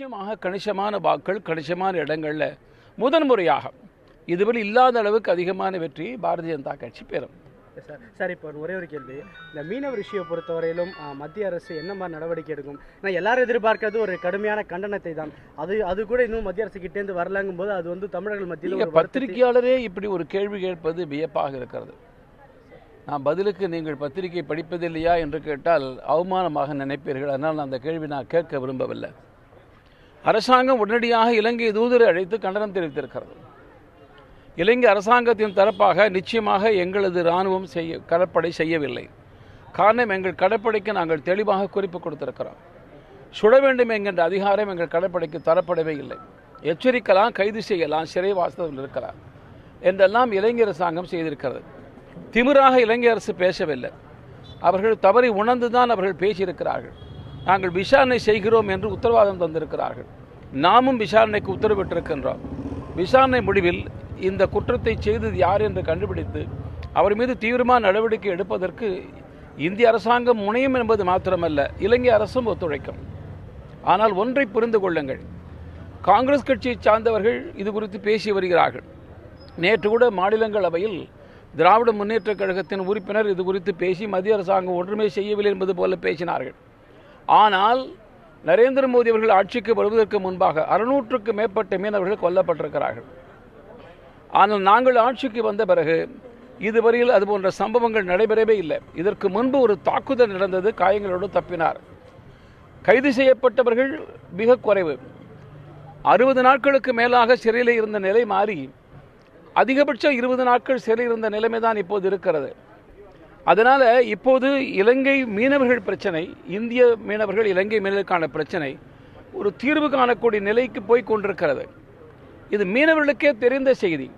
நிச்சயமாக கணிசமான வாக்கள் கணிசமான இடங்களில் முதன்முறையாக இதுவரை இல்லாத அளவுக்கு அதிகமான வெற்றி பாரதிய ஜனதா கட்சி பெறும். சார் சார் இப்போ ஒரே ஒரு கேள்வி. இந்த மீனவர் இஷ்யூவை பொறுத்தவரையிலும் மத்திய அரசு என்ன மாதிரி நடவடிக்கை எடுக்கும்? நான் எல்லாரும் எதிர்பார்க்கறது ஒரு கடுமையான கண்டனத்தை தான். அது அது கூட இன்னும் மத்திய அரசு கிட்டேருந்து வரலங்கும் போது அது வந்து தமிழர்கள் மத்தியில் பத்திரிகையாளரே இப்படி ஒரு கேள்வி கேட்பது வியப்பாக இருக்கிறது. நான் பதிலுக்கு நீங்கள் பத்திரிகை படிப்பதில்லையா என்று கேட்டால் அவமானமாக நினைப்பீர்கள். அதனால் அந்த கேள்வி நான் கேட்க விரும்பவில்லை. அரசாங்கம் உடனடியாக இலங்கை தூதரை அழைத்து கண்டனம் தெரிவித்திருக்கிறது. இலங்கை அரசாங்கத்தின் தரப்பாக நிச்சயமாக எங்களது இராணுவம் செய்ய கடற்படை செய்யவில்லை. காரணம் எங்கள் கடற்படைக்கு நாங்கள் தெளிவாக குறிப்பு கொடுத்திருக்கிறோம். சுட வேண்டும் என்கின்ற அதிகாரம் எங்கள் கடற்படைக்கு தரப்படவே இல்லை. எச்சரிக்கலாம் கைது செய்யலாம் சிறைவாசத்தில் இருக்கலாம் என்றெல்லாம் இலங்கை அரசாங்கம் செய்திருக்கிறது. திமிராக இலங்கை அரசு பேசவில்லை. அவர்கள் தவறி உணர்ந்துதான் அவர்கள் பேசியிருக்கிறார்கள். நாங்கள் விசாரணை செய்கிறோம் என்று உத்தரவாதம் தந்திருக்கிறார்கள். நாமும் விசாரணைக்கு உத்தரவிட்டிருக்கின்றோம். விசாரணை முடிவில் இந்த குற்றத்தை செய்தது யார் என்று கண்டுபிடித்து அவர் மீது தீவிரமான நடவடிக்கை எடுப்பதற்கு இந்திய அரசாங்கம் முனையும் என்பது மாத்திரமல்ல இலங்கை அரசும் ஒத்துழைக்கும். ஆனால் ஒன்றை புரிந்து கொள்ளுங்கள். காங்கிரஸ் கட்சியை சார்ந்தவர்கள் இது குறித்து பேசி வருகிறார்கள். நேற்று கூட மாநிலங்களவையில் திராவிட முன்னேற்றக் கழகத்தின் உறுப்பினர் இது குறித்து பேசி மத்திய அரசாங்கம் ஒன்றுமே செய்யவில்லை என்பது போல பேசினார்கள். ஆனால் நரேந்திர மோடி அவர்கள் ஆட்சிக்கு வருவதற்கு முன்பாக அறுநூற்றுக்கு மேற்பட்ட மீனவர்கள் கொல்லப்பட்டிருக்கிறார்கள். ஆனால் நாங்கள் ஆட்சிக்கு வந்த பிறகு இதுவரையில் அதுபோன்ற சம்பவங்கள் நடைபெறவே இல்லை. இதற்கு முன்பு ஒரு தாக்குதல் நடந்தது காயங்களோடு தப்பினார். கைது செய்யப்பட்டவர்கள் மிக குறைவு. அறுபது நாட்களுக்கு மேலாக சிறையில் இருந்த நிலை மாறி அதிகபட்சம் இருபது நாட்கள் சிறையில் இருந்த நிலைமை தான் இப்போது இருக்கிறது. அதனால் இப்போது இலங்கை மீனவர்கள் பிரச்சனை இந்திய மீனவர்கள் இலங்கை மீனவர்களுக்கான பிரச்சனை ஒரு தீர்வு காணக்கூடிய நிலைக்கு போய் கொண்டிருக்கிறது. இது மீனவர்களுக்கே தெரிந்த செய்தி.